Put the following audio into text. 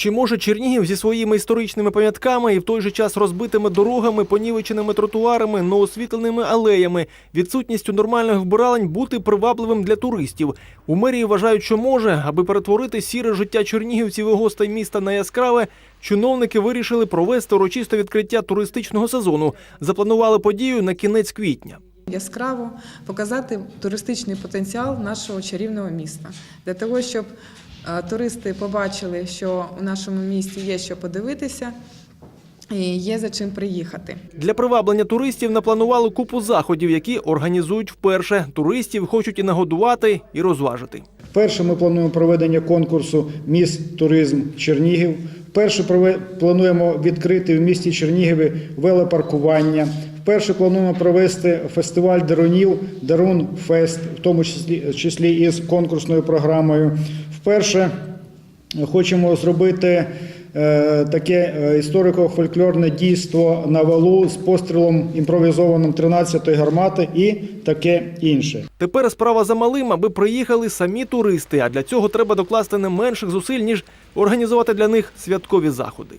Чи може Чернігів зі своїми історичними пам'ятками і в той же час розбитими дорогами, понівеченими тротуарами, неосвітленими алеями, відсутністю нормальних вбиралень бути привабливим для туристів? У мерії вважають, що може, аби перетворити сіре життя чернігівців і гостей міста на яскраве. Чиновники вирішили провести урочисте відкриття туристичного сезону. Запланували подію на кінець квітня. Яскраво показати туристичний потенціал нашого чарівного міста для того, щоб е, туристи побачили, що у нашому місті є що подивитися і є за чим приїхати. Для приваблення туристів напланували купу заходів, які організують вперше. Туристів хочуть і нагодувати, і розважити. Перше ми плануємо проведення конкурсу Міс Туризм Чернігів. Перше прове- плануємо відкрити в місті Чернігові велопаркування. Вперше плануємо провести фестиваль дарунів Дарун Фест, в тому числі, із конкурсною програмою. Вперше хочемо зробити е, таке е, історико-фольклорне дійство на валу з пострілом імпровізованим 13-ї гармати і таке інше. Тепер справа за малим, аби приїхали самі туристи. А для цього треба докласти не менших зусиль ніж організувати для них святкові заходи.